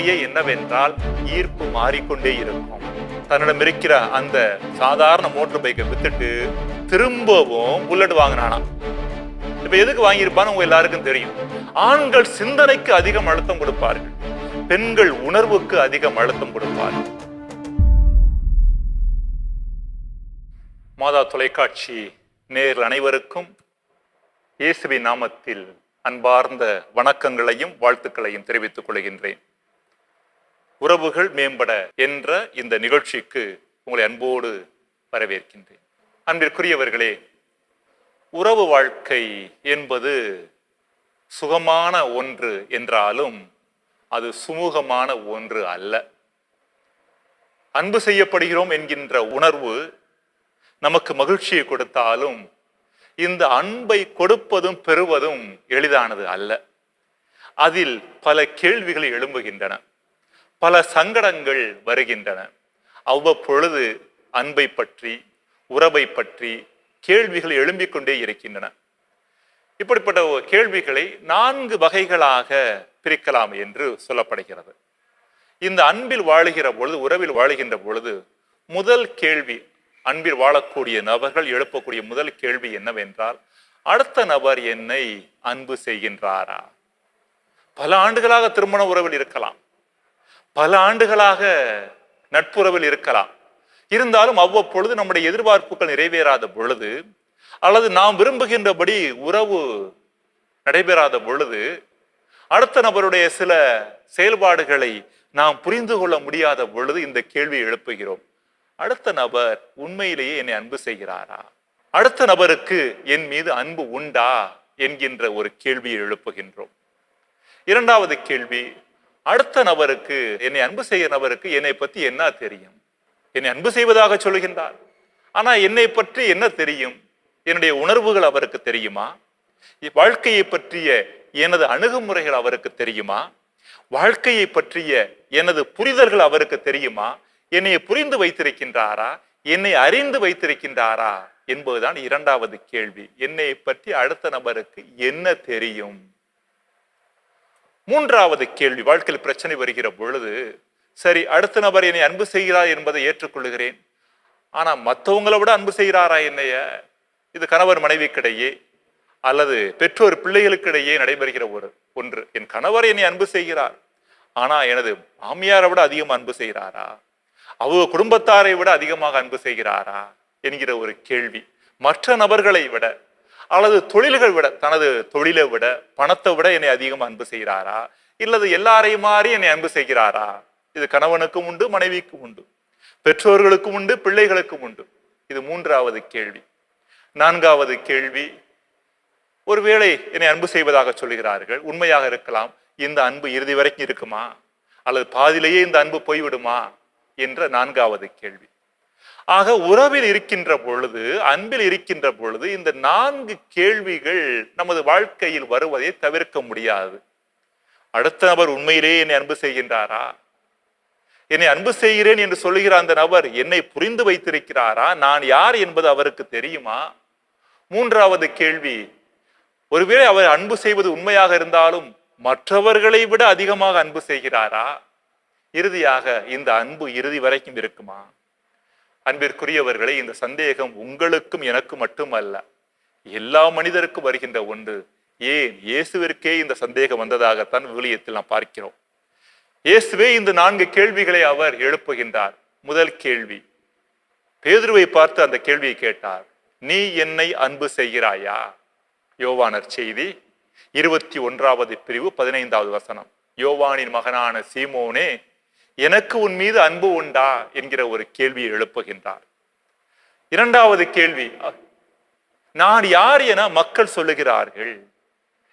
உண்மையே என்னவென்றால் ஈர்ப்பு மாறிக்கொண்டே இருக்கும். தன்னிடம் இருக்கிற அந்த சாதாரண மோட்டர் பைக்கை வித்துட்டு திரும்பவும் புல்லட் வாங்கினானா? இப்ப எதுக்கு வாங்கியிருப்பான்னு உங்க எல்லாருக்கும் தெரியும். ஆண்கள் சிந்தனைக்கு அதிகம் அழுத்தம் கொடுப்பார்கள். பெண்கள் உணர்வுக்கு அதிகம் அழுத்தம் கொடுப்பார்கள். மாதா தொலைக்காட்சி நேர் அனைவருக்கும் இயேசுவி நாமத்தில் அன்பார்ந்த வணக்கங்களையும் வாழ்த்துக்களையும் தெரிவித்துக் கொள்கின்றேன். உறவுகள் மேம்பட என்ற இந்த நிகழ்ச்சிக்கு உங்களை அன்போடு வரவேற்கின்றேன். அன்பிற்குரியவர்களே உறவு வாழ்க்கை என்பது சுகமான ஒன்று என்றாலும் அது சுமூகமான ஒன்று அல்ல. அன்பு செய்யப்படுகிறோம் என்கின்ற உணர்வு நமக்கு மகிழ்ச்சியை கொடுத்தாலும் இந்த அன்பை கொடுப்பதும் பெறுவதும் எளிதானது அல்ல. அதில் பல கேள்விகள் எழும்புகின்றன. பல சங்கடங்கள் வருகின்றன. அவ்வப்பொழுது அன்பை பற்றி உறவை பற்றி கேள்விகள் எழும்பிக் கொண்டே இருக்கின்றன. இப்படிப்பட்ட கேள்விகளை நான்கு வகைகளாக பிரிக்கலாம் என்று சொல்லப்படுகிறது. இந்த அன்பில் வாழுகிற பொழுது உறவில் வாழுகின்ற பொழுது முதல் கேள்வி அன்பில் வாழக்கூடிய நபர்கள் எழுப்பக்கூடிய முதல் கேள்வி என்னவென்றால் அடுத்த நபர் என்னை அன்பு செய்கின்றாரா? பல ஆண்டுகளாக திருமண உறவில் இருக்கலாம். பல ஆண்டுகளாக நட்புறவில் இருக்கலாம். இருந்தாலும் அவ்வப்பொழுது நம்முடைய எதிர்பார்ப்புகள் நிறைவேறாத பொழுது அல்லது நாம் விரும்புகின்றபடி உறவு நடைபெறாத பொழுது அடுத்த நபருடைய சில செயல்பாடுகளை நாம் புரிந்து கொள்ள முடியாத பொழுது இந்த கேள்வியை எழுப்புகிறோம். அடுத்த நபர் உண்மையிலேயே என்னை அன்பு செய்கிறாரா? அடுத்த நபருக்கு என் மீது அன்பு உண்டா? என்கின்ற ஒரு கேள்வியை எழுப்புகின்றோம். இரண்டாவது கேள்வி அடுத்த நபருக்கு என்னை அன்பு செய்கிற நபருக்கு என்னை பற்றி என்ன தெரியும்? என்னை அன்பு செய்வதாக சொல்கின்றார் ஆனால் என்னை பற்றி என்ன தெரியும்? என்னுடைய உணர்வுகள் அவருக்கு தெரியுமா? வாழ்க்கையை பற்றிய எனது அணுகுமுறைகள் அவருக்கு தெரியுமா? வாழ்க்கையை பற்றிய எனது புரிதல்கள் அவருக்கு தெரியுமா? என்னை புரிந்து வைத்திருக்கின்றாரா? என்னை அறிந்து வைத்திருக்கின்றாரா? என்பதுதான் இரண்டாவது கேள்வி. என்னை பற்றி அடுத்த நபருக்கு என்ன தெரியும்? மூன்றாவது கேள்வி. வாழ்க்கையில் பிரச்சனை வருகிற பொழுது சரி அடுத்த நபர் என்னை அன்பு செய்கிறார் என்பதை ஏற்றுக்கொள்கிறேன் ஆனால் மற்றவங்களை விட அன்பு செய்கிறாரா என்னைய? இது கணவர் மனைவிக்கிடையே அல்லது பெற்றோர் பிள்ளைகளுக்கிடையே நடைபெறுகிற ஒரு ஒன்று. என் கணவர் என்னை அன்பு செய்கிறார். ஆனால் எனது மாமியாரை விட அதிகம் அன்பு செய்கிறாரா? அவங்க குடும்பத்தாரை விட அதிகமாக அன்பு செய்கிறாரா? என்கிற ஒரு கேள்வி. மற்ற நபர்களை விட அல்லது தொழில்கள் விட தனது தொழிலை விட பணத்தை விட என்னை அதிகம் அன்பு செய்கிறாரா? இல்லது எல்லாரையும் மாறி என்னை அன்பு செய்கிறாரா? இது கணவனுக்கும் உண்டு மனைவிக்கும் உண்டு. பெற்றோர்களுக்கும் உண்டு பிள்ளைகளுக்கும் உண்டு. இது மூன்றாவது கேள்வி. நான்காவது கேள்வி. ஒருவேளை என்னை அன்பு செய்வதாக சொல்கிறார்கள் உண்மையாக இருக்கலாம் இந்த அன்பு இறுதி வரைக்கும் இருக்குமா? அல்லது பாதியிலேயே இந்த அன்பு போய்விடுமா? என்ற நான்காவது கேள்வி. ஆக உறவில் இருக்கின்ற பொழுது அன்பில் இருக்கின்ற பொழுது இந்த நான்கு கேள்விகள் நமது வாழ்க்கையில் வருவதை தவிர்க்க முடியாது. அடுத்த நபர் உண்மையிலேயே என்னை அன்பு செய்கின்றாரா? என்னை அன்பு செய்கிறேன் என்று சொல்லுகிற அந்த நபர் என்னை புரிந்து வைத்திருக்கிறாரா? நான் யார் என்பது அவருக்கு தெரியுமா? மூன்றாவது கேள்வி ஒருவேளை அவர் அன்பு செய்வது உண்மையாக இருந்தாலும் மற்றவர்களை விட அதிகமாக அன்பு செய்கிறாரா? இறுதியாக இந்த அன்பு இறுதி வரைக்கும் இருக்குமா? அன்பிற்குரியவர்களே இந்த சந்தேகம் உங்களுக்கும் எனக்கு மட்டுமல்ல எல்லா மனிதருக்கும் வருகின்ற ஒன்று. ஏன்? இயேசுவிற்கே இந்த சந்தேகம் வந்ததாகத்தான் விவிலியத்தில் நாம் பார்க்கிறோம். இயேசுவே இந்த நான்கு கேள்விகளை அவர் எழுப்புகின்றார். முதல் கேள்வி பேதுருவை பார்த்து அந்த கேள்வியை கேட்டார் நீ என்னை அன்பு செய்கிறாயா? யோவானர் செய்தி இருபத்தி ஒன்றாவது பிரிவு பதினைந்தாவது வசனம். யோவானின் மகனான சீமோனே எனக்கு உன் மீது அன்பு உண்டா என்கிற ஒரு கேள்வியை எழுப்புகின்றார். இரண்டாவது கேள்வி நான் யார் என மக்கள் சொல்லுகிறார்கள்?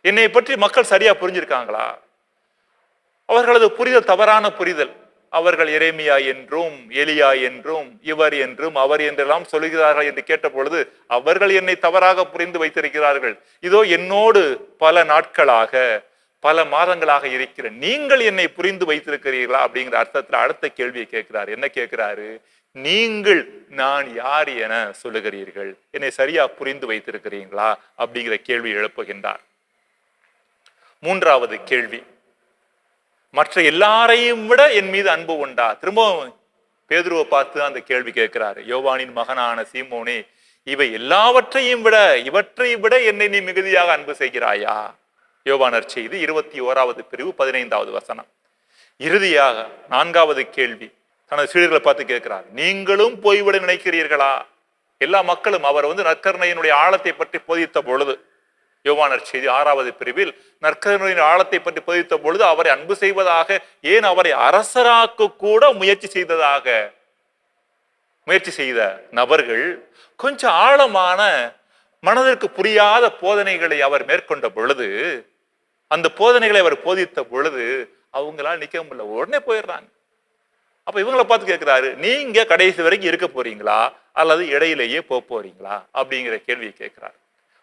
என்னை பற்றி மக்கள் சரியா புரிஞ்சிருக்காங்களா? அவர்களது புரிதல் தவறான புரிதல். அவர்கள் இறைமையா என்றும் எலியா என்றும் இவர் என்றும் அவர் என்றெல்லாம் சொல்லுகிறார்கள் என்று கேட்ட பொழுது அவர்கள் என்னை தவறாக புரிந்து வைத்திருக்கிறார்கள். இதோ என்னோடு பல நாட்களாக பல மாதங்களாக இருக்கிற நீங்கள் என்னை புரிந்து வைத்திருக்கிறீர்களா அப்படிங்கிற அர்த்தத்துல அடுத்த கேள்வியை கேட்கிறார். என்ன கேட்கிறாரு? நீங்கள் நான் யார் என சொல்லுகிறீர்கள். என்னை சரியா புரிந்து வைத்திருக்கிறீங்களா அப்படிங்கிற கேள்வி எழுப்புகின்றார். மூன்றாவது கேள்வி. மற்ற எல்லாரையும் விட என் மீது அன்பு உண்டா? திரும்பவும் பேதுருவை பார்த்து அந்த கேள்வி கேட்கிறாரு. யோவானின் மகனான சீமோனே இவை எல்லாவற்றையும் விட இவற்றை விட என்னை நீ மிகுதியாக அன்பு செய்கிறாயா? யோவானர் செய்தி இருபத்தி ஓராவது பிரிவு பதினைந்தாவது வசனம். இறுதியாக நான்காவது கேள்வி. தனது சீடர்களை பார்த்து கேட்கிறார் நீங்களும் போய்விட நினைக்கிறீர்களா? எல்லா மக்களும் அவர் வந்து நற்கருணையினுடைய ஆழத்தை பற்றி போதித்த பொழுது யோவானர் செய்தி ஆறாவது பிரிவில் நற்கருணையின் ஆழத்தை பற்றி போதித்த பொழுது அவரை அன்பு செய்வதாக ஏன் அவரை அரசராக்க கூட முயற்சி செய்ததாக முயற்சி செய்த நபர்கள் கொஞ்சம் ஆழமான மனதிற்கு புரியாத போதனைகளை அவர் மேற்கொண்ட பொழுது அந்த போதனைகளை அவர் போதித்த பொழுது அவங்களால நிக்க முடியல. உடனே போயிடுறாங்க. அப்ப இவங்கள பார்த்து கேட்கிறாரு நீங்க கடைசி வரைக்கும் இருக்க போறீங்களா? அல்லது இடையிலேயே போக போறீங்களா? அப்படிங்கிற கேள்வியை கேட்கிறாரு.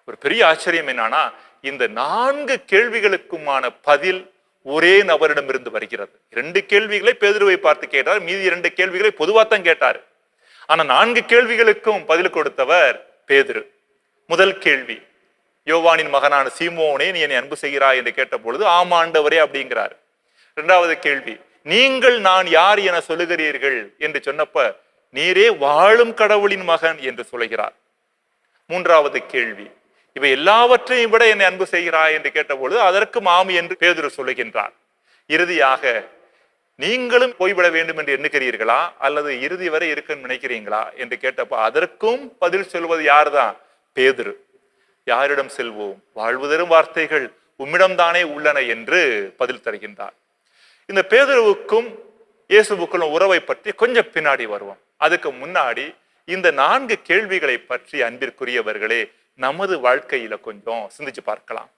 ஒரு பெரிய ஆச்சரியம் என்னன்னா இந்த நான்கு கேள்விகளுக்குமான பதில் ஒரே நபரிடம் இருந்து வருகிறது. இரண்டு கேள்விகளை பேதுருவை பார்த்து கேட்டார் மீதி இரண்டு கேள்விகளை பொதுவாத்தான் கேட்டார். ஆனா நான்கு கேள்விகளுக்கும் பதில் கொடுத்தவர் பேதுரு. முதல் கேள்வி யோவானின் மகனான சீமோனே நீ என்னை அன்பு செய்கிறாய் என்று கேட்ட பொழுது ஆமாண்டவரே அப்படிங்கிறார். இரண்டாவது கேள்வி நீங்கள் நான் யார் என சொல்லுகிறீர்கள்? என்று சொன்னப்ப நீரே வாழும் கடவுளின் மகன் என்று சொல்கிறார். மூன்றாவது கேள்வி இவை எல்லாவற்றையும் விட என்னை அன்பு செய்கிறாய்? என்று கேட்டபொழுது அதற்கு மாமி என்று பேதுரு சொல்லுகின்றார். இறுதியாக நீங்களும் போய்விட வேண்டும் என்று எண்ணுகிறீர்களா? அல்லது இறுதி வரை இருக்க நினைக்கிறீங்களா? என்று கேட்டப்ப அதற்கும் பதில் சொல்வது யார்தான்? பேதுரு. யாரிடம் செல்வோம்? வாழ்வு தரும் வார்த்தைகள் உம்மிடம்தானே உள்ளன என்று பதில் தருகின்றார். இந்த பேதுருவுக்கும் இயேசுவுக்குள்ள உறவை பற்றி கொஞ்சம் பின்னாடி வருவோம். அதுக்கு முன்னாடி இந்த நான்கு கேள்விகளை பற்றி அன்பிற்குரியவர்களே நமது வாழ்க்கையில கொஞ்சம் சிந்திச்சு பார்க்கலாம்.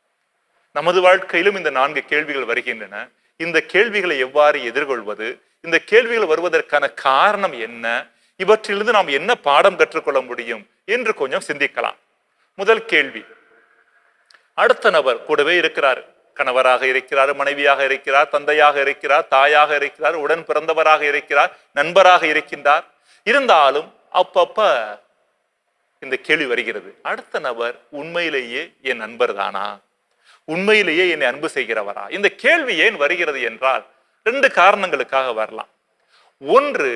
நமது வாழ்க்கையிலும் இந்த நான்கு கேள்விகள் வருகின்றன. இந்த கேள்விகளை எவ்வாறு எதிர்கொள்வது? இந்த கேள்விகள் வருவதற்கான காரணம் என்ன? இவற்றிலிருந்து நாம் என்ன பாடம் கற்றுக்கொள்ள முடியும்? என்று கொஞ்சம் சிந்திக்கலாம். முதல் கேள்வி. அடுத்த நபர் கூடவே இருக்கிறார். கணவராக இருக்கிறார் மனைவியாக இருக்கிறார் தந்தையாக இருக்கிறார் தாயாக இருக்கிறார் உடன் பிறந்தவராக இருக்கிறார் நண்பராக இருக்கின்றார். இருந்தாலும் அப்பப்ப இந்த கேள்வி வருகிறது. அடுத்த நபர் உண்மையிலேயே என் நண்பர் தானா? உண்மையிலேயே என்னை அன்பு செய்கிறவரா? இந்த கேள்வி ஏன் வருகிறது என்றால் ரெண்டு காரணங்களுக்காக வரலாம். ஒன்று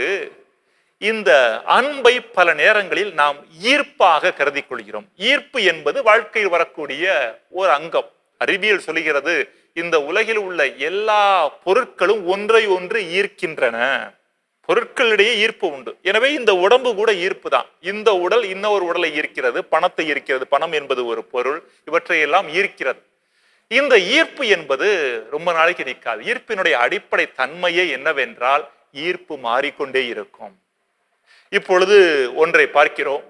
இந்த அன்பை பல நேரங்களில் நாம் ஈர்ப்பாக கருதி கொள்கிறோம் ஈர்ப்பு என்பது வாழ்க்கையில் வரக்கூடிய ஒரு அங்கம். அறிவியல் சொல்கிறது இந்த உலகில் உள்ள எல்லா பொருட்களும் ஒன்றை ஒன்று ஈர்க்கின்றன. பொருட்களிடையே ஈர்ப்பு உண்டு. எனவே இந்த உடம்பு கூட ஈர்ப்பு தான். இந்த உடல் இன்னொரு உடலை ஈர்க்கிறது பணத்தை ஈர்க்கிறது. பணம் என்பது ஒரு பொருள் இவற்றையெல்லாம் ஈர்க்கிறது. இந்த ஈர்ப்பு என்பது ரொம்ப நாளைக்கு நிற்காது. ஈர்ப்பினுடைய அடிப்படை தன்மையே என்னவென்றால் ஈர்ப்பு மாறிக்கொண்டே இருக்கும். இப்பொழுது ஒன்றை பார்க்கிறோம்.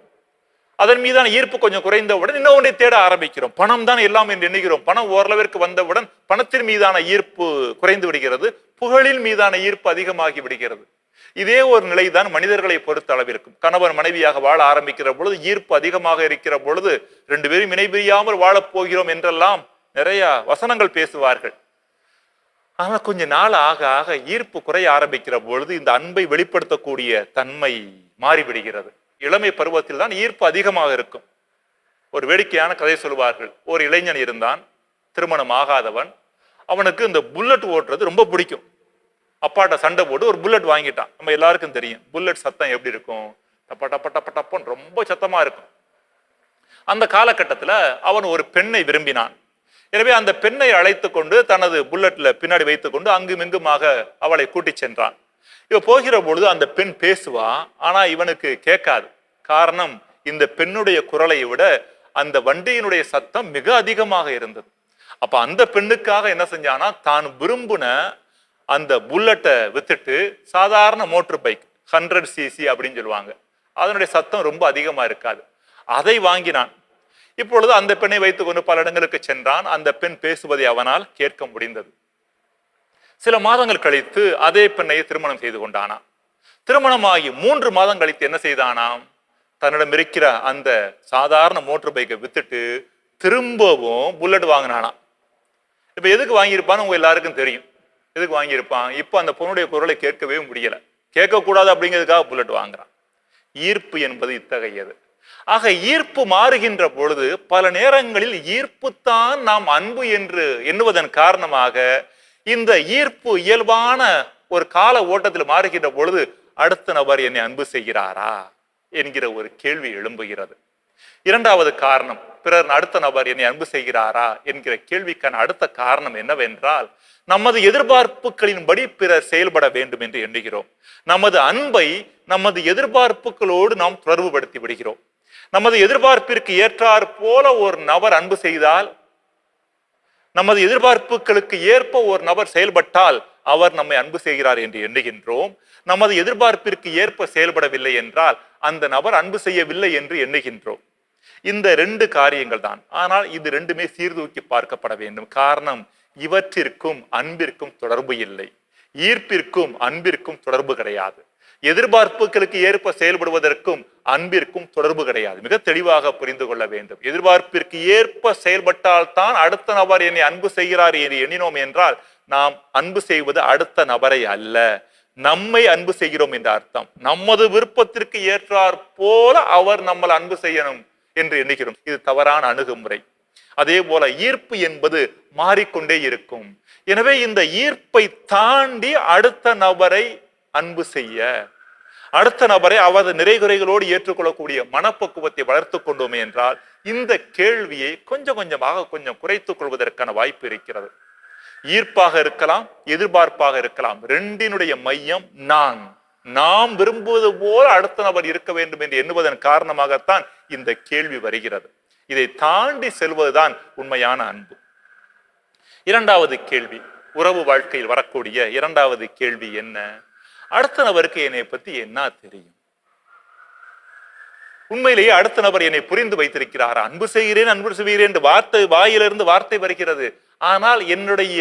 அதன் மீதான ஈர்ப்பு கொஞ்சம் குறைந்தவுடன் இன்னும் ஒன்றை தேட ஆரம்பிக்கிறோம். பணம் தான் எல்லாம் என்று எண்ணுகிறோம். பணம் ஓரளவிற்கு வந்தவுடன் பணத்தின் மீதான ஈர்ப்பு குறைந்து விடுகிறது. புகழின் மீதான ஈர்ப்பு அதிகமாகி விடுகிறது. இதே ஒரு நிலைதான் மனிதர்களை பொறுத்த அளவிற்கும். கணவன் மனைவியாக வாழ ஆரம்பிக்கிற பொழுது ஈர்ப்பு அதிகமாக இருக்கிற பொழுது ரெண்டு பேரும் இணைபிரியாமல் வாழப் போகிறோம் என்றெல்லாம் நிறைய வசனங்கள் பேசுவார்கள். ஆனால் கொஞ்ச நாள் ஆக ஆக ஈர்ப்பு குறைய ஆரம்பிக்கிற பொழுது இந்த அன்பை வெளிப்படுத்தக்கூடிய தன்மை மாறிவிடுகிறது. இளமை பருவத்தில் தான் ஈர்ப்பு அதிகமாக இருக்கும். ஒரு வேடிக்கையான கதை சொல்வார்கள் ஒரு இளைஞன் இருந்தான் திருமணம் ஆகாதவன். அவனுக்கு இந்த புல்லட் ஓட்டுறது ரொம்ப பிடிக்கும். அப்பாட்ட சண்டை போட்டு ஒரு புல்லட் வாங்கிட்டான். நம்ம எல்லாருக்கும் தெரியும். புல்லட் சத்தம் எப்படி இருக்கும்? டப்ப டப்ப டப்ப டப்பன்னு ரொம்ப சத்தமாக இருக்கும். அந்த காலகட்டத்தில் அவன் ஒரு பெண்ணை விரும்பினான். எனவே அந்த பெண்ணை அழைத்து கொண்டு தனது புல்லட்டில் பின்னாடி வைத்துக்கொண்டு அங்கும் இங்குமாக அவளை கூட்டிச் சென்றான். இவ போகிற பொழுது அந்த பெண் பேசுவா ஆனா இவனுக்கு கேட்காது. காரணம் இந்த பெண்ணுடைய குரலை விட அந்த வண்டியினுடைய சத்தம் மிக அதிகமாக இருந்தது. அப்ப அந்த பெண்ணுக்காக என்ன செஞ்சானா தான் விரும்பின அந்த புல்லட்டை வித்துட்டு சாதாரண மோட்டர் பைக் ஹண்ட்ரட் சிசி அப்படின்னு சொல்லுவாங்க. அதனுடைய சத்தம் ரொம்ப அதிகமா இருக்காது. அதை வாங்கினான். இப்பொழுது அந்த பெண்ணை வைத்துக்கொண்டு பல இடங்களுக்கு சென்றான். அந்த பெண் பேசுவதை அவனால் கேட்க முடிந்தது. சில மாதங்கள் கழித்து அதே பெண்ணையை திருமணம் செய்து கொண்டானாம் திருமணமாகி மூன்று மாதம் கழித்து என்ன செய்தானாம்? தன்னிடம் இருக்கிற அந்த சாதாரண மோட்டர் பைக்கை வித்துட்டு திரும்பவும் புல்லட் வாங்கினானாம். இப்போ எதுக்கு வாங்கியிருப்பான்னு உங்க எல்லாருக்கும் தெரியும். எதுக்கு வாங்கியிருப்பான்? இப்போ அந்த பொண்ணுடைய குரலை கேட்கவே முடியல. கேட்கக்கூடாது அப்படிங்கிறதுக்காக புல்லட் வாங்குறான். ஈர்ப்பு என்பது இத்தகையது. ஆக ஈர்ப்பு மாறுகின்ற பொழுது பல நேரங்களில் ஈர்ப்புத்தான் நாம் அன்பு என்று எண்ணுவதன் காரணமாக இந்த ஈர்ப்பு இயல்பான ஒரு கால ஓட்டத்தில் மாறுகின்ற பொழுது அடுத்த நபர் என்னை அன்பு செய்கிறாரா என்கிற ஒரு கேள்வி எழும்புகிறது. இரண்டாவது காரணம் பிறர் அடுத்த நபர் என்னை அன்பு செய்கிறாரா என்கிற கேள்விக்கான அடுத்த காரணம் என்னவென்றால் நமது எதிர்பார்ப்புகளின்படி பிறர் செயல்பட வேண்டும் என்று எண்ணுகிறோம். நமது அன்பை நமது எதிர்பார்ப்புகளோடு நாம் தொடர்புபடுத்தி விடுகிறோம். நமது எதிர்பார்ப்பிற்கு ஏற்றாற் போல ஒரு நபர் அன்பு செய்தால் நமது எதிர்பார்ப்புகளுக்கு ஏற்ப ஒரு நபர் செயல்பட்டால் அவர் நம்மை அன்பு செய்கிறார் என்று எண்ணுகின்றோம். நமது எதிர்பார்ப்பிற்கு ஏற்ப செயல்படவில்லை என்றால் அந்த நபர் அன்பு செய்யவில்லை என்று எண்ணுகின்றோம். இந்த ரெண்டு காரியங்கள் தான். ஆனால் இது ரெண்டுமே சீர்தூக்கி பார்க்கப்பட வேண்டும். காரணம் இவற்றிற்கும் அன்பிற்கும் தொடர்பு இல்லை. ஈர்ப்பிற்கும் அன்பிற்கும் தொடர்பு கிடையாது. எதிர்பார்ப்புகளுக்கு ஏற்ப செயல்படுவதற்கும் அன்பிற்கும் தொடர்பு கிடையாது. மிக தெளிவாக புரிந்து கொள்ள வேண்டும். எதிர்பார்ப்பிற்கு ஏற்ப செயல்பட்டால் தான் அடுத்த நபர் என்னை அன்பு செய்கிறார் என்று எண்ணினோம் என்றால் நாம் அன்பு செய்வது அடுத்த நபரை அல்ல. நம்மை அன்பு செய்கிறோம் என்ற அர்த்தம். நமது விருப்பத்திற்கு ஏற்றார் போல அவர் நம்மளை அன்பு செய்யணும் என்று எண்ணுகிறோம். இது தவறான அணுகுமுறை. அதே போல ஈர்ப்பு என்பது மாறிக்கொண்டே இருக்கும். எனவே இந்த ஈர்ப்பை தாண்டி அடுத்த நபரை அன்பு செய்ய அடுத்த நபரை அவரது நிறைகுறைகளோடு ஏற்றுக்கொள்ளக்கூடிய மனப்பக்குவத்தை வளர்த்து கொண்டோமே என்றால் இந்த கேள்வியை கொஞ்சம் கொஞ்சமாக கொஞ்சம் குறைத்துக் கொள்வதற்கான வாய்ப்பு இருக்கிறது. ஈர்ப்பாக இருக்கலாம் எதிர்பார்ப்பாக இருக்கலாம். ரெண்டினுடைய மையம் நான். நாம் விரும்புவது போல அடுத்த நபர் இருக்க வேண்டும் என்று எண்ணுவதன் காரணமாகத்தான் இந்த கேள்வி வருகிறது. இதை தாண்டி செல்வதுதான் உண்மையான அன்பு. இரண்டாவது கேள்வி உறவு வாழ்க்கையில் வரக்கூடிய இரண்டாவது கேள்வி என்ன? அடுத்த நபருக்கு என்னை பத்தி என்ன தெரியும்? உண்மையிலேயே அடுத்த நபர் என்னை புரிந்து வைத்திருக்கிறார். அன்பு செய்கிறேன் அன்பு செய்கிறேன் என்று வார்த்தை வாயிலிருந்து வார்த்தை வருகிறது. ஆனால் என்னுடைய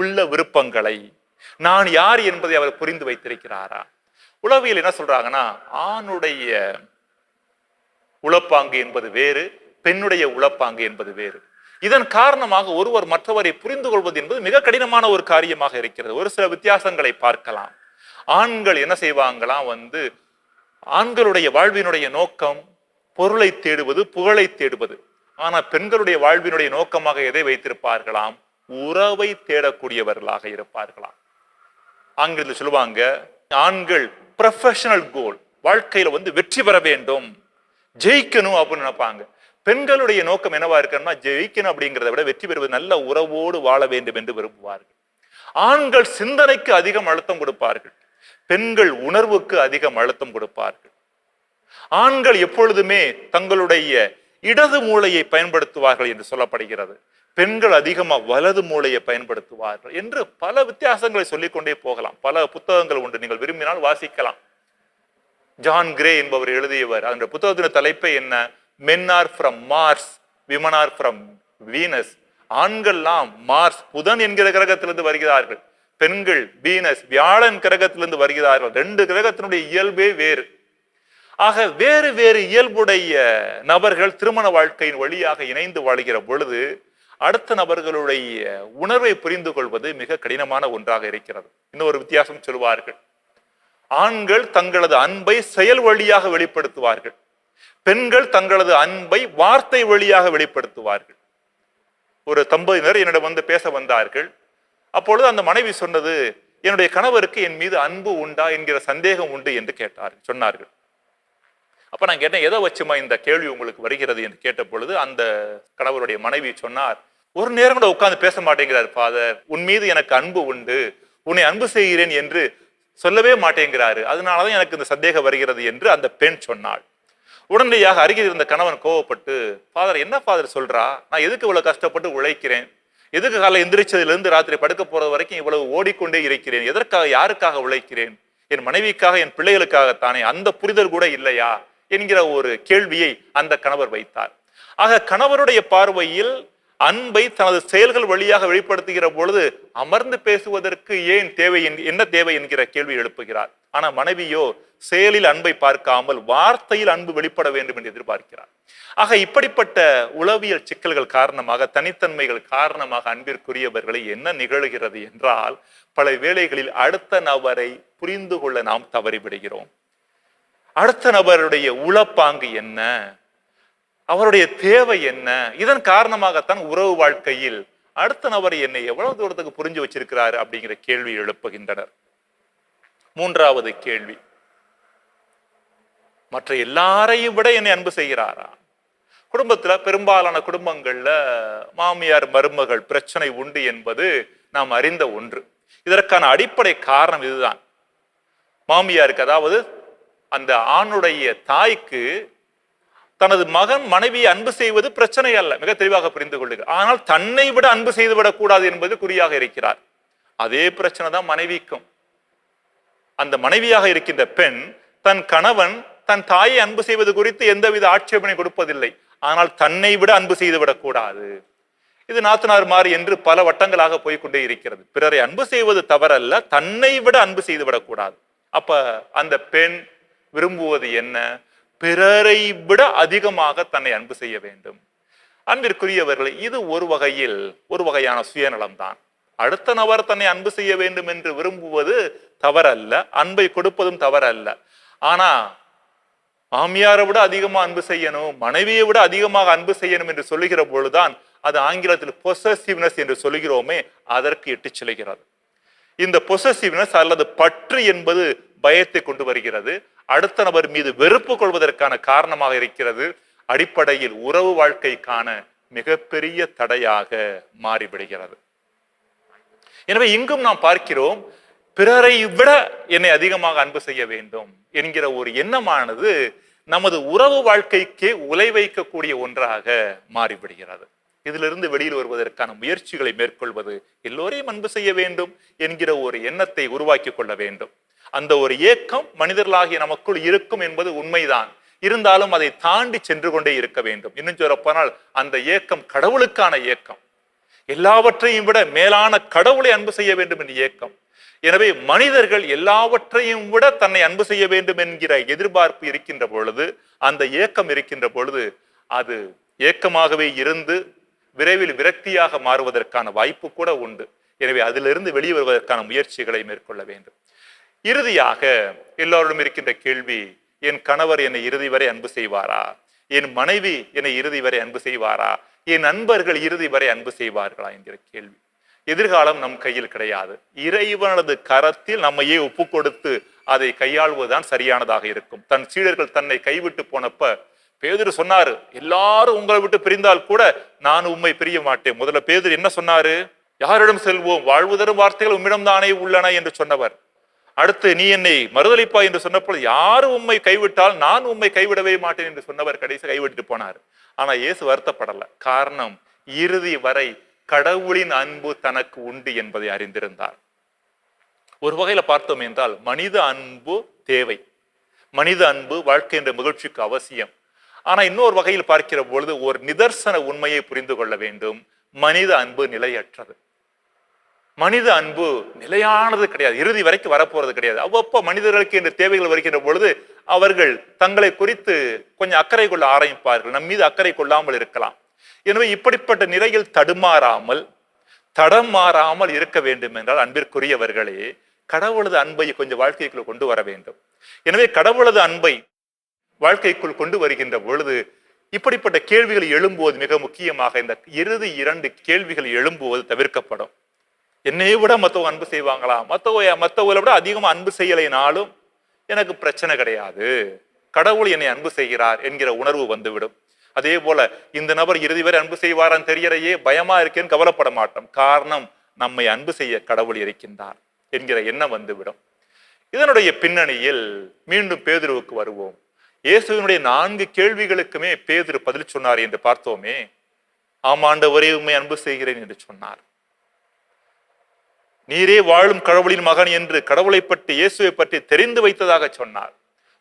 உள்ள விருப்பங்களை நான் யார் என்பதை அவர் புரிந்து வைத்திருக்கிறாரா? உளவியல் என்ன சொல்றாங்கன்னா ஆணுடைய உளப்பாங்கு என்பது வேறு பெண்ணுடைய உளப்பாங்கு என்பது வேறு. இதன் காரணமாக ஒருவர் மற்றவரை புரிந்து கொள்வது என்பது மிக கடினமான ஒரு காரியமாக இருக்கிறது. ஒரு சில வித்தியாசங்களை பார்க்கலாம். ஆண்கள் என்ன செய்வாங்களாம் வந்து ஆண்களுடைய வாழ்வினுடைய நோக்கம் பொருளை தேடுவது புகழை தேடுவது. ஆனா பெண்களுடைய வாழ்வினுடைய நோக்கமாக எதை வைத்திருப்பார்களாம்? உறவை தேடக்கூடியவர்களாக இருப்பார்களாம். ஆங்கிலத்தில் சொல்லுவாங்க ஆண்கள் ப்ரொஃபஷனல் கோல் வாழ்க்கையில வந்து வெற்றி பெற வேண்டும் ஜெயிக்கணும் அப்படின்னு நினைப்பாங்க. பெண்களுடைய நோக்கம் என்னவா இருக்கணும்னா ஜெயிக்கணும் அப்படிங்கிறத விட வெற்றி பெறுவது நல்ல உறவோடு வாழ வேண்டும் என்று விரும்புவார்கள். ஆண்கள் சிந்தனைக்கு அதிகம் அழுத்தம் கொடுப்பார்கள். பெண்கள் உணர்வுக்கு அதிகம் அழுத்தம் கொடுப்பார்கள். ஆண்கள் எப்பொழுதுமே தங்களுடைய இடது மூளையை பயன்படுத்துவார்கள் என்று சொல்லப்படுகிறது. பெண்கள் அதிகமாக வலது மூளையை பயன்படுத்துவார்கள் என்று பல வித்தியாசங்களை சொல்லிக்கொண்டே போகலாம். பல புத்தகங்கள் உண்டு. நீங்கள் விரும்பினால் வாசிக்கலாம். ஜான் கிரே என்பவர் எழுதியவர். அந்த புத்தகத்தின் தலைப்பை என்ன? Men are from Mars women are from Venus ஆண்கள்லாம் Mars புதன் என்கிற கிரகத்திலிருந்து வருகிறார்கள். பெண்கள் வீனஸ் வியாழன் கிரகத்திலிருந்து வருகிறார்கள். ரெண்டு கிரகத்தினுடைய இயல்பே வேறு. ஆக வேறு வேறு இயல்புடைய நபர்கள் திருமண வாழ்க்கையின் வழியாக இணைந்து வாழ்கிற பொழுது அடுத்த நபர்களுடைய உணர்வை புரிந்து கொள்வது மிக கடினமான ஒன்றாக இருக்கிறது. இன்னொரு வித்தியாசம் சொல்வார்கள். ஆண்கள் தங்களது அன்பை செயல் வழியாக வெளிப்படுத்துவார்கள். பெண்கள் தங்களது அன்பை வார்த்தை வழியாக வெளிப்படுத்துவார்கள். ஒரு தம்பதியினர் என்னிடம் வந்து பேச வந்தார்கள். அப்பொழுது அந்த மனைவி சொன்னது என்னுடைய கணவருக்கு என் மீது அன்பு உண்டா என்கிற சந்தேகம் உண்டு என்று கேட்டார் சொன்னார்கள். அப்ப நான் கேட்டேன் எதை வச்சுமா இந்த கேள்வி உங்களுக்கு வருகிறது? என்று கேட்ட பொழுது அந்த கணவருடைய மனைவி சொன்னார் ஒரு நேரம் கூட உட்கார்ந்து பேச மாட்டேங்கிறார் ஃபாதர். உன் மீது எனக்கு அன்பு உண்டு. உன்னை அன்பு செய்கிறேன் என்று சொல்லவே மாட்டேங்கிறாரு. அதனாலதான் எனக்கு இந்த சந்தேகம் வருகிறது என்று அந்த பெண் சொன்னாள். உடனடியாக அருகில் இருந்த கணவன் கோவப்பட்டு ஃபாதர் என்ன ஃபாதர் சொல்றா? நான் எதுக்கு இவ்வளவு கஷ்டப்பட்டு உழைக்கிறேன்? எதுக்கு காலை எந்திரிச்சதிலிருந்து ராத்திரி படுக்க போறது வரைக்கும் இவ்வளவு ஓடிக்கொண்டே இருக்கிறேன். எதற்காக யாருக்காக உழைக்கிறேன்? என் மனைவிக்காக என் பிள்ளைகளுக்காகத்தானே? அந்த புரிதல் கூட இல்லையா? என்கிற ஒரு கேள்வியை அந்த கணவர் வைத்தார். ஆக கணவருடைய பார்வையில் அன்பை தனது செயல்கள் வழியாக வெளிப்படுத்துகிற பொழுது அமர்ந்து பேசுவதற்கு ஏன் தேவை என்- என்ன தேவை என்கிற கேள்வி எழுப்புகிறார். ஆனா மனைவியோ செயலில் அன்பை பார்க்காமல் வார்த்தையில் அன்பு வெளிப்பட வேண்டும் என்று எதிர்பார்க்கிறார். ஆக இப்படிப்பட்ட உளவியல் சிக்கல்கள் காரணமாக தனித்தன்மைகள் காரணமாக அன்பிற்குரியவர்களை என்ன நிகழ்கிறது என்றால் பல வேளைகளில் அடுத்த நபரை புரிந்து கொள்ள நாம் தவறிவிடுகிறோம். அடுத்த நபருடைய உளப்பாங்கு என்ன? அவருடைய தேவை என்ன? இதன் காரணமாகத்தான் உறவு வாழ்க்கையில் அடுத்த நபர் என்னை எவ்வளவு தூரத்துக்கு புரிஞ்சு வச்சிருக்கிறாரு அப்படிங்கிற கேள்வி எழுப்புகின்றனர். மூன்றாவது கேள்வி. மற்ற எல்லாரையும் விட என்னை அன்பு செய்கிறாரா? குடும்பத்துல பெரும்பாலான குடும்பங்கள்ல மாமியார் மருமகள் பிரச்சனை உண்டு என்பது நாம் அறிந்த ஒன்று. இதற்கான அடிப்படை காரணம் இதுதான். மாமியாருக்கு அதாவது அந்த ஆணுடைய தாய்க்கு தனது மகன் மனைவியை அன்பு செய்வது பிரச்சனை அல்ல. மிக தெளிவாக புரிந்து கொள்ளுங்க ஆனால் தன்னை விட அன்பு செய்து விடக்கூடாது என்பது குறியாக இருக்கிறார். அதே பிரச்சனை தான் மனைவிக்கும். அந்த மனைவியாக இருக்கின்ற பெண் தன் கணவன் தன் தாயை அன்பு செய்வது குறித்து எந்தவித ஆட்சேபனை கொடுப்பதில்லை. ஆனால் தன்னை விட அன்பு செய்து விடக்கூடாது இது நாத்தனார் மாறி என்று பல வட்டங்களாக போய்க்கொண்டே இருக்கிறது. பிறரை அன்பு செய்வது தவறல்ல தன்னை விட அன்பு செய்து விடக்கூடாது அப்ப அந்த பெண் விரும்புவது என்ன? பிறரை விட அதிகமாக தன்னை அன்பு செய்ய வேண்டும். அன்பிற்குரியவர்களே இது ஒரு வகையில் ஒரு வகையான சுயநலம்தான். அடுத்த நபர் தன்னை அன்பு செய்ய வேண்டும் என்று விரும்புவது தவறல்ல அன்பை கொடுப்பதும் தவறல்ல. ஆனா மாமியாரை விட அதிகமாக அன்பு செய்யணும் மனைவியை விட அதிகமாக அன்பு செய்யணும் என்று சொல்லுகிற பொழுதுதான் அது ஆங்கிலத்தில் பொசசிவ்னஸ் என்று சொல்கிறோமே அதற்கு எட்டு செல்கிறது. இந்த பொசசிவ்னஸ் அல்லது பற்று என்பது பயத்தை கொண்டு வருகிறது. அடுத்த நபர் மீது வெறுப்பு கொள்வதற்கான காரணமாக இருக்கிறது. அடிப்படையில் உறவு வாழ்க்கைக்கான மிகப்பெரிய தடையாக மாறிவிடுகிறது. எனவே இங்கும் நாம் பார்க்கிறோம் பிறரை விட என்னை அதிகமாக அன்பு செய்ய வேண்டும் என்கிற ஒரு எண்ணமானது நமது உறவு வாழ்க்கைக்கே உலை வைக்கக்கூடிய ஒன்றாக மாறிவிடுகிறது. இதிலிருந்து வெளியில் வருவதற்கான முயற்சிகளை மேற்கொள்வது எல்லோரையும் அன்பு செய்ய வேண்டும் என்கிற ஒரு எண்ணத்தை உருவாக்கி கொள்ள வேண்டும். அந்த ஒரு ஏக்கம் மனிதர்களாகிய நமக்குள் இருக்கும் என்பது உண்மைதான். இருந்தாலும் அதை தாண்டி சென்று கொண்டே இருக்க வேண்டும். இன்னும் சொல்லப்போனால் அந்த ஏக்கம் கடவுளுக்கான ஏக்கம். எல்லாவற்றையும் விட மேலான கடவுளை அன்பு செய்ய வேண்டும் என்ற ஏக்கம். எனவே மனிதர்கள் எல்லாவற்றையும் விட தன்னை அன்பு செய்ய வேண்டும் என்கிற எதிர்பார்ப்பு இருக்கின்ற பொழுது அந்த ஏக்கம் இருக்கின்ற பொழுது அது ஏக்கமாகவே இருந்து விரைவில் விரக்தியாக மாறுவதற்கான வாய்ப்பு கூட உண்டு. எனவே அதிலிருந்து வெளியே வருவதற்கான முயற்சிகளை மேற்கொள்ள வேண்டும். இறுதியாக எல்லோரிடம் இருக்கின்ற கேள்வி என் கணவர் என்னை இறுதி வரை அன்பு செய்வாரா? என் மனைவி என்னை இறுதி வரை அன்பு செய்வாரா? என் நண்பர்கள் இறுதி வரை அன்பு செய்வார்களா? என்கிற கேள்வி. எதிர்காலம் நம் கையில் கிடையாது. இறைவனது கரத்தில் நம்மையே ஒப்பு கொடுத்து அதை கையாள்வதுதான் சரியானதாக இருக்கும். தன் சீடர்கள் தன்னை கைவிட்டு போனப்ப பேதர் சொன்னாரு எல்லாரும் உங்களை விட்டு பிரிந்தால் கூட நான் உண்மை பிரிய மாட்டேன். முதல்ல பேதர் என்ன சொன்னாரு? யாரிடம் செல்வோம்? வாழ்வு தரும் வார்த்தைகள் உம்மிடம் தானே உள்ளன? என்று சொன்னவர். அடுத்து நீ என்னை மறுதளிப்பா என்று சொன்னபொழுது யார் உண்மை கைவிட்டால் நான் உண்மை கைவிடவே மாட்டேன் என்று சொன்னவர் கடைசி கைவிட்டு போனார். ஆனா இயேசு வருத்தப்படல. காரணம் இறுதி வரை கடவுளின் அன்பு தனக்கு உண்டு என்பதை அறிந்திருந்தார். ஒரு வகையில பார்த்தோம் என்றால் மனித அன்பு தேவை. மனித அன்பு வாழ்க்கை என்ற மகிழ்ச்சிக்கு அவசியம். ஆனா இன்னொரு வகையில் பார்க்கிற பொழுது ஒரு நிதர்சன உண்மையை புரிந்து கொள்ள வேண்டும். மனித அன்பு நிலையற்றது. மனித அன்பு நிலையானது கிடையாது. இறுதி வரைக்கும் வரப்போறது கிடையாது. அவ்வப்போ மனிதர்களுக்கு என்ற தேவைகள் வருகின்ற பொழுது அவர்கள் தங்களை குறித்து கொஞ்சம் அக்கறை கொள்ள ஆரம்பிப்பார்கள். நம் மீது அக்கறை கொள்ளாமல் இருக்கலாம். எனவே இப்படிப்பட்ட நிலையில் தடுமாறாமல் தடம் மாறாமல் இருக்க வேண்டும் என்றால் அன்பிற்குரியவர்களே கடவுளது அன்பை கொஞ்சம் வாழ்க்கைக்குள் கொண்டு வர வேண்டும். எனவே கடவுளது அன்பை வாழ்க்கைக்குள் கொண்டு வருகின்ற பொழுது இப்படிப்பட்ட கேள்விகள் எழும்புவது மிக முக்கியமாக இந்த இறுதி இரண்டு கேள்விகள் எழும்புவது தவிர்க்கப்படும். என்னையை விட மற்றவங்க அன்பு செய்வாங்களா? மற்றவ மற்றவங்களை விட அதிகமாக அன்பு செய்யலைனாலும் எனக்கு பிரச்சனை கிடையாது. கடவுள் என்னை அன்பு செய்கிறார் என்கிற உணர்வு வந்துவிடும். அதே போல இந்த நபர் இறுதி வரை அன்பு செய்வாரான்னு தெரியறையே பயமா இருக்கேன்னு கவலைப்பட மாட்டோம். காரணம் நம்மை அன்பு செய்ய கடவுள் இருக்கின்றார் என்கிற எண்ணம் வந்துவிடும். இதனுடைய பின்னணியில் மீண்டும் பேதுருவுக்கு வருவோம். இயேசுவினுடைய நான்கு கேள்விகளுக்குமே பேதுரு பதில் சொன்னார் என்று பார்த்தோமே. ஆமாண்டவரே உண்மை அன்பு செய்கிறேன் என்று சொன்னார். நீரே வாழும் கடவுளின் மகன் என்று கடவுளை பற்றி இயேசுவை பற்றி தெரிந்து வைத்ததாக சொன்னார்.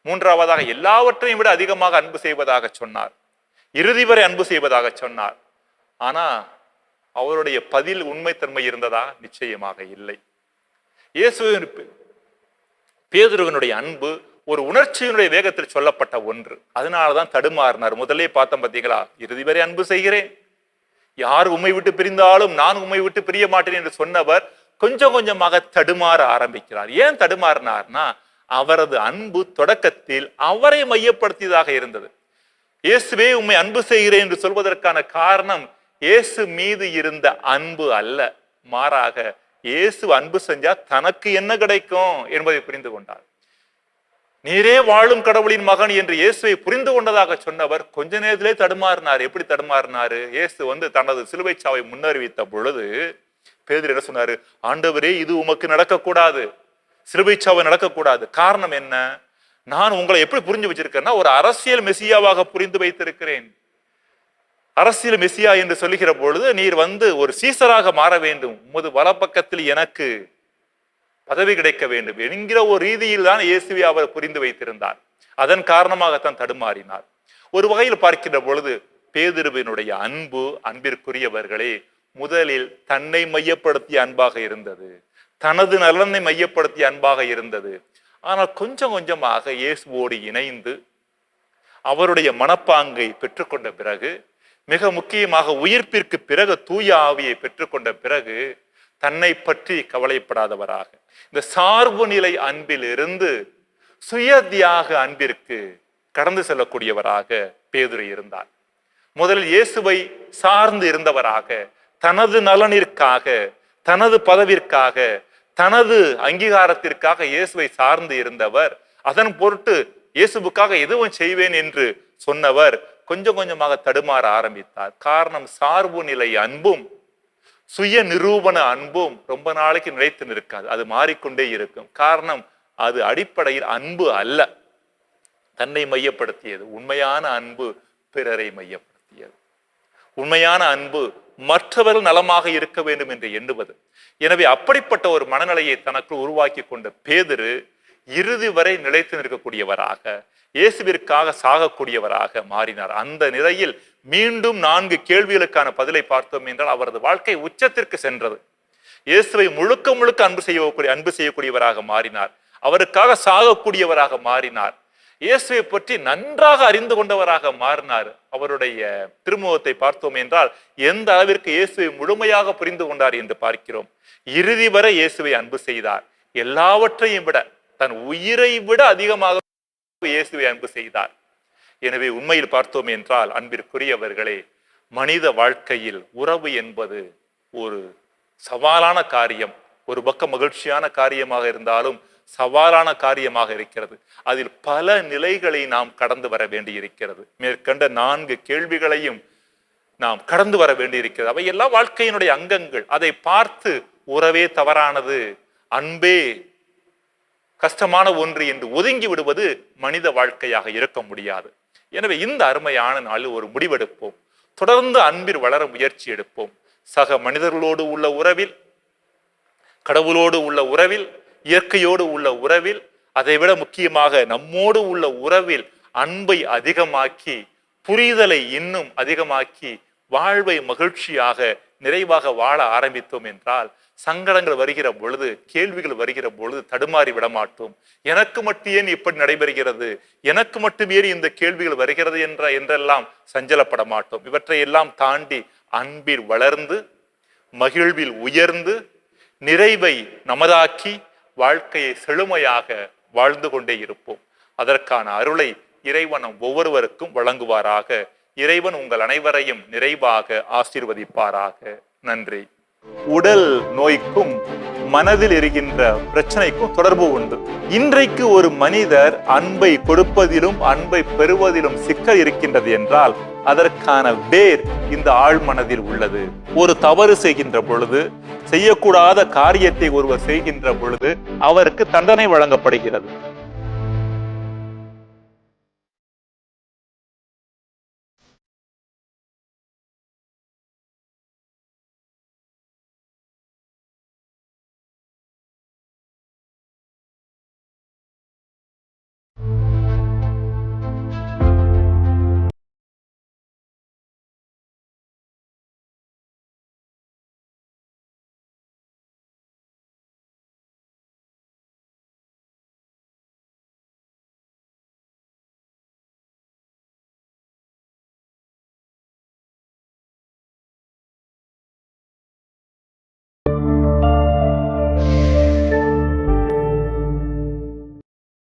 மூன்றாவதாக எல்லாவற்றையும் விட அதிகமாக அன்பு செய்வதாக சொன்னார். இறுதி வரை அன்பு செய்வதாக சொன்னார். ஆனா அவருடைய பதில் உண்மைத்தன்மை இருந்ததா? நிச்சயமாக இல்லை. இயேசுவின் பேதுருவனுடைய அன்பு ஒரு உணர்ச்சியினுடைய வேகத்தில் சொல்லப்பட்ட ஒன்று. அதனாலதான் தடுமாறினார். முதலே பார்த்தோம் பார்த்தீங்களா? இறுதி வரை அன்பு செய்கிறேன். யார் உண்மை விட்டு பிரிந்தாலும் நான் உண்மை விட்டு பிரிய மாட்டேன் என்று சொன்னவர் கொஞ்சம் கொஞ்சமாக தடுமாற ஆரம்பிக்கிறார். ஏன் தடுமாறினார்னா அவரது அன்பு தொடக்கத்தில் அவரை மையப்படுத்தியதாக இருந்தது. இயேசுவே உண்மை அன்பு செய்கிறேன் என்று சொல்வதற்கான காரணம் இயேசு மீது இருந்த அன்பு அல்ல. மாறாக இயேசு அன்பு செஞ்சா தனக்கு என்ன கிடைக்கும் என்பதை புரிந்து கொண்டார். நீரே வாழும் கடவுளின் மகன் என்று இயேசுவை புரிந்து கொண்டதாக சொன்னவர் கொஞ்ச நேரத்திலே தடுமாறினார். எப்படி தடுமாறினாரு? இயேசு வந்து தனது சிலுவை சாவை முன்னறிவித்த பொழுது பேதர் என்ன சொன்னாரு? ஆண்டவரே இது உமக்கு நடக்கக்கூடாது. சிலுவை நடக்கக்கூடாது. காரணம் என்ன? நான் உங்களை எப்படி புரிஞ்சு வச்சிருக்கேன்னா ஒரு அரசியல் மெசியாவாக புரிந்து வைத்திருக்கிறேன். அரசியல் மெசியா என்று சொல்லுகிற பொழுது நீர் வந்து ஒரு சீசராக மாற வேண்டும். உமது வலப்பக்கத்தில் எனக்கு பதவி கிடைக்க வேண்டும் என்கிற ஒரு ரீதியில் தான் இயேசுவை அவர் புரிந்து வைத்திருந்தார். அதன் காரணமாகத்தான் தடுமாறினார். ஒரு வகையில் பார்க்கின்ற பொழுது பேதிருவினுடைய அன்பு அன்பிற்குரியவர்களே முதலில் தன்னை மையப்படுத்திய அன்பாக இருந்தது. தனது நலனை மையப்படுத்திய அன்பாக இருந்தது. ஆனால் கொஞ்சம் கொஞ்சமாக இயேசுவோடு இணைந்து அவருடைய மனப்பாங்கை பெற்றுக்கொண்ட பிறகு மிக முக்கியமாக உயிர்ப்பிற்கு பிறகு தூய ஆவியை பெற்றுக்கொண்ட பிறகு தன்னை பற்றி கவலைப்படாதவராக. இந்த சார்பு நிலை அன்பிலிருந்து சுய தியாக அன்பிற்கு கடந்து செல்லக்கூடியவராக பேதுரை இருந்தார். முதலில் இயேசுவை சார்ந்து இருந்தவராக தனது நலனிற்காக தனது பதவிற்காக தனது அங்கீகாரத்திற்காக இயேசுவை சார்ந்து இருந்தவர். அதன் பொருட்டு இயேசுவுக்காக எதுவும் செய்வேன் என்று சொன்னவர் கொஞ்சம் கொஞ்சமாக தடுமாற ஆரம்பித்தார். காரணம் சார்பு நிலை அன்பும் சுய நிரூபண அன்பும் ரொம்ப நாளைக்கு நிலைத்து நிற்காது. அது மாறிக்கொண்டே இருக்கும். காரணம் அது அடிப்படையில் அன்பு அல்ல. தன்னை மையப்படுத்தியது. உண்மையான அன்பு பிறரை மையப்படுத்தியது. உண்மையான அன்பு மற்றவர்கள் நலமாக இருக்க வேண்டும் என்று எண்ணுவது. எனவே அப்படிப்பட்ட ஒரு மனநிலையை தனக்கு உருவாக்கி கொண்ட பேதரு இறுதி வரை நிலைத்து நிற்கக்கூடியவராக இயேசுவிற்காக சாகக்கூடியவராக மாறினார். அந்த நிலையில் மீண்டும் நான்கு கேள்விகளுக்கான பதிலை பார்த்தோம் என்றால் அவரது வாழ்க்கை உச்சத்திற்கு சென்றது. இயேசுவை முழுக்க முழுக்க அன்பு செய்யக்கூடிய அன்பு செய்யக்கூடியவராக மாறினார். அவருக்காக சாகக்கூடியவராக மாறினார். இயேசுவை பற்றி நன்றாக அறிந்து கொண்டவராக மாறினார். அவருடைய திருமுகத்தை பார்த்தோம் என்றால் எந்த அளவிற்கு இயேசுவை முழுமையாக புரிந்து கொண்டார் என்று பார்க்கிறோம். இறுதி வரை இயேசுவை அன்பு செய்தார். எல்லாவற்றையும் விட தன் உயிரை விட அதிகமாக இயேசுவை அன்பு செய்தார். எனவே உண்மையில் பார்த்தோம் என்றால் அன்பிற்குரியவர்களே மனித வாழ்க்கையில் உறவு என்பது ஒரு சவாலான காரியம் ஒரு பக்கம் மகிழ்ச்சியான காரியமாக இருந்தாலும் சவாலான காரியமாக இருக்கிறது. அதில் பல நிலைகளை நாம் கடந்து வர வேண்டியிருக்கிறது. மேற்கண்ட நான்கு கேள்விகளையும் நாம் கடந்து வர வேண்டியிருக்கிறது. அவை எல்லாம் வாழ்க்கையினுடைய அங்கங்கள். அதை பார்த்து உறவே தவறானது அன்பே கஷ்டமான ஒன்று என்று ஒதுங்கி விடுவது மனித வாழ்க்கையாக இருக்க முடியாது. எனவே இந்த அருமையான நாளில் ஒரு முடிவெடுப்போம். தொடர்ந்து அன்பில் வளர முயற்சி எடுப்போம். சக மனிதர்களோடு உள்ள உறவில் கடவுளோடு உள்ள உறவில் இயற்கையோடு உள்ள உறவில் அதைவிட முக்கியமாக நம்மோடு உள்ள உறவில் அன்பை அதிகமாக்கி புரிதலை இன்னும் அதிகமாக்கி வாழ்வை மகிழ்ச்சியாக நிறைவாக வாழ ஆரம்பித்தோம் என்றால் சங்கடங்கள் வருகிற பொழுது கேள்விகள் வருகிற பொழுது தடுமாறி விட மாட்டோம் எனக்கு மட்டும் ஏன் இப்படி நடைபெறுகிறது? எனக்கு மட்டும் ஏன் இந்த கேள்விகள் வருகிறது என்ற என்றெல்லாம் சஞ்சலப்பட மாட்டோம். இவற்றை எல்லாம் தாண்டி அன்பில் வளர்ந்து மகிழ்வில் உயர்ந்து நிறைவை நமதாக்கி வாழ்க்கையை செழுமையாக வாழ்ந்து கொண்டே இருப்போம். அதற்கான அருளை இறைவன் ஒவ்வொருவருக்கும் வழங்குவாராக. இறைவன் உங்கள் அனைவரையும் நிறைவாக ஆசீர்வதிப்பாராக. நன்றி. உடல் நோய்க்கும் மனதில் இருக்கின்ற பிரச்சனைக்கும் தொடர்பு உண்டு. இன்றைக்கு ஒரு மனிதர் அன்பை கொடுப்பதிலும் அன்பை பெறுவதிலும் சிக்கல் இருக்கின்றது என்றால் அதற்கான வேர் இந்த ஆழ்மனதில் உள்ளது. ஒரு தவறு செய்கின்ற பொழுது செய்யக்கூடாத காரியத்தை ஒருவர் செய்கின்ற பொழுது அவருக்கு தண்டனை வழங்கப்படுகிறது.